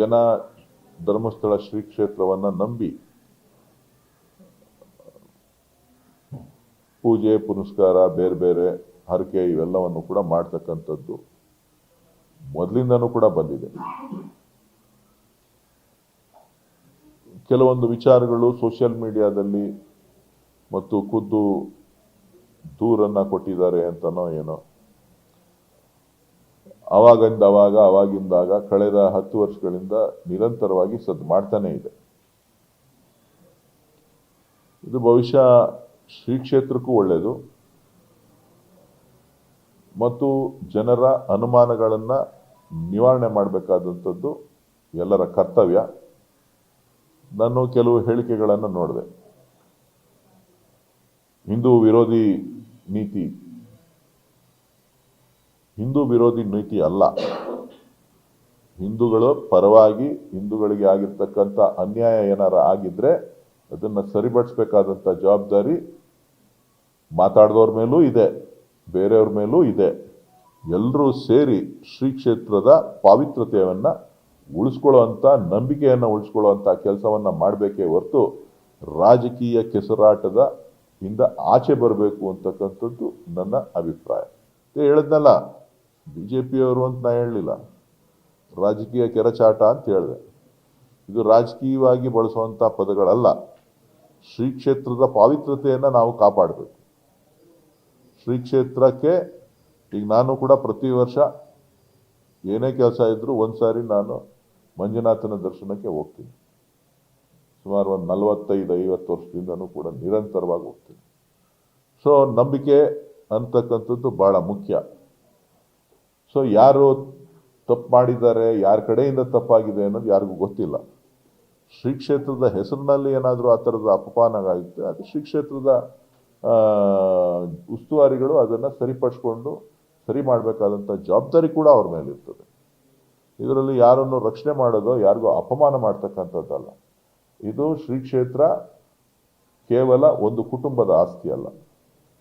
ಜನ ಧರ್ಮಸ್ಥಳ ಶ್ರೀ ಕ್ಷೇತ್ರವನ್ನ ನಂಬಿ ಪೂಜೆ, ಪುನಸ್ಕಾರ, ಬೇರೆ ಬೇರೆ ಹರಕೆ ಇವೆಲ್ಲವನ್ನು ಕೂಡ ಮಾಡ್ತಕ್ಕಂಥದ್ದು ಮೊದಲಿಂದನೂ ಕೂಡ ಬಂದಿದೆ. ಕೆಲವೊಂದು ವಿಚಾರಗಳು ಸೋಷಿಯಲ್ ಮೀಡಿಯಾದಲ್ಲಿ ಮತ್ತು ಖುದ್ದು ದೂರನ್ನು ಕೊಟ್ಟಿದ್ದಾರೆ ಅಂತನೋ ಏನೋ. ಅವಾಗಿಂದ ಆವಾಗ ಕಳೆದ ಹತ್ತು ವರ್ಷಗಳಿಂದ ನಿರಂತರವಾಗಿ ಸದ್ ಮಾಡ್ತಾನೆ ಇದೆ. ಇದು ಬಹುಶಃ ಶ್ರೀ ಕ್ಷೇತ್ರಕ್ಕೂ ಒಳ್ಳೆಯದು ಮತ್ತು ಜನರ ಅನುಮಾನಗಳನ್ನು ನಿವಾರಣೆ ಮಾಡಬೇಕಾದಂಥದ್ದು ಎಲ್ಲರ ಕರ್ತವ್ಯ. ನಾನು ಕೆಲವು ಹೇಳಿಕೆಗಳನ್ನು ನೋಡಿದೆ. ಹಿಂದೂ ವಿರೋಧಿ ನೀತಿ ಹಿಂದೂ ವಿರೋಧಿ ನೀತಿ ಅಲ್ಲ. ಹಿಂದೂಗಳ ಪರವಾಗಿ ಹಿಂದೂಗಳಿಗೆ ಆಗಿರ್ತಕ್ಕಂಥ ಅನ್ಯಾಯ ಏನಾರ ಆಗಿದ್ರೆ ಅದನ್ನು ಸರಿಪಡಿಸ್ಬೇಕಾದಂಥ ಜವಾಬ್ದಾರಿ ಮಾತಾಡಿದವ್ರ ಮೇಲೂ ಇದೆ, ಬೇರೆಯವ್ರ ಮೇಲೂ ಇದೆ. ಎಲ್ಲರೂ ಸೇರಿ ಶ್ರೀ ಕ್ಷೇತ್ರದ ಪಾವಿತ್ರತೆಯನ್ನ ಉಳಿಸ್ಕೊಳ್ಳೋವಂಥ ನಂಬಿಕೆಯನ್ನು ಉಳಿಸ್ಕೊಳ್ಳುವಂಥ ಕೆಲಸವನ್ನ ಮಾಡಬೇಕೇ ಹೊರತು ರಾಜಕೀಯ ಕೆಸರಾಟದ ಇಂದ ಆಚೆ ಬರಬೇಕು ಅಂತಕ್ಕಂಥದ್ದು ನನ್ನ ಅಭಿಪ್ರಾಯ. ಹೇಳಿದ್ನಲ್ಲ ಬಿ ಜೆ ಪಿಯವರು ಅಂತ ನಾ ಹೇಳಲಿಲ್ಲ. ರಾಜಕೀಯ ಕೆರಚಾಟ ಅಂತ ಹೇಳಿದೆ. ಇದು ರಾಜಕೀಯವಾಗಿ ಬಳಸುವಂಥ ಪದಗಳಲ್ಲ. ಶ್ರೀ ಕ್ಷೇತ್ರದ ಪಾವಿತ್ರತೆಯನ್ನು ನಾವು ಕಾಪಾಡಬೇಕು. ಶ್ರೀ ಕ್ಷೇತ್ರಕ್ಕೆ ಈಗ ನಾನು ಕೂಡ ಪ್ರತಿ ವರ್ಷ ಏನೇ ಕೆಲಸ ಇದ್ದರೂ ಒಂದು ಸಾರಿ ನಾನು ಮಂಜುನಾಥನ ದರ್ಶನಕ್ಕೆ ಹೋಗ್ತೀನಿ. ಸುಮಾರು ಒಂದು ನಲವತ್ತೈದು, ಐವತ್ತು ವರ್ಷದಿಂದನೂ ಕೂಡ ನಿರಂತರವಾಗಿ ಹೋಗ್ತೀನಿ. ಸೊ ನಂಬಿಕೆ ಅಂತಕ್ಕಂಥದ್ದು ಭಾಳ ಮುಖ್ಯ. ಸೊ ಯಾರು ತಪ್ಪು ಮಾಡಿದ್ದಾರೆ, ಯಾರ ಕಡೆಯಿಂದ ತಪ್ಪಾಗಿದೆ ಅನ್ನೋದು ಯಾರಿಗೂ ಗೊತ್ತಿಲ್ಲ. ಶ್ರೀ ಕ್ಷೇತ್ರದ ಹೆಸರಿನಲ್ಲಿ ಏನಾದರೂ ಆ ಥರದ ಅಪಮಾನ ಆಗಿತ್ತು ಅದು ಶ್ರೀ ಕ್ಷೇತ್ರದ ಉಸ್ತುವಾರಿಗಳು ಅದನ್ನು ಸರಿಪಡಿಸ್ಕೊಂಡು ಸರಿ ಮಾಡಬೇಕಾದಂಥ ಜವಾಬ್ದಾರಿ ಕೂಡ ಅವ್ರ ಮೇಲೆ ಇರ್ತದೆ ಇದರಲ್ಲಿ ಯಾರನ್ನು ರಕ್ಷಣೆ ಮಾಡೋದು, ಯಾರಿಗೂ ಅಪಮಾನ ಮಾಡ್ತಕ್ಕಂಥದ್ದಲ್ಲ. ಇದು ಶ್ರೀ ಕ್ಷೇತ್ರ ಕೇವಲ ಒಂದು ಕುಟುಂಬದ ಆಸ್ತಿ ಅಲ್ಲ.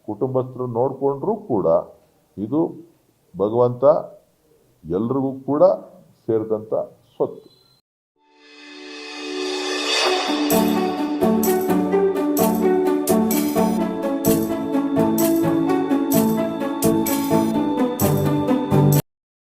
ಕುಟುಂಬಸ್ಥರು ನೋಡಿಕೊಂಡ್ರೂ ಕೂಡ ಇದು ಭಗವಂತ ಎಲ್ರಿಗೂ ಕೂಡ ಸೇರಿದಂಥ ಸ್ವತ್ತು.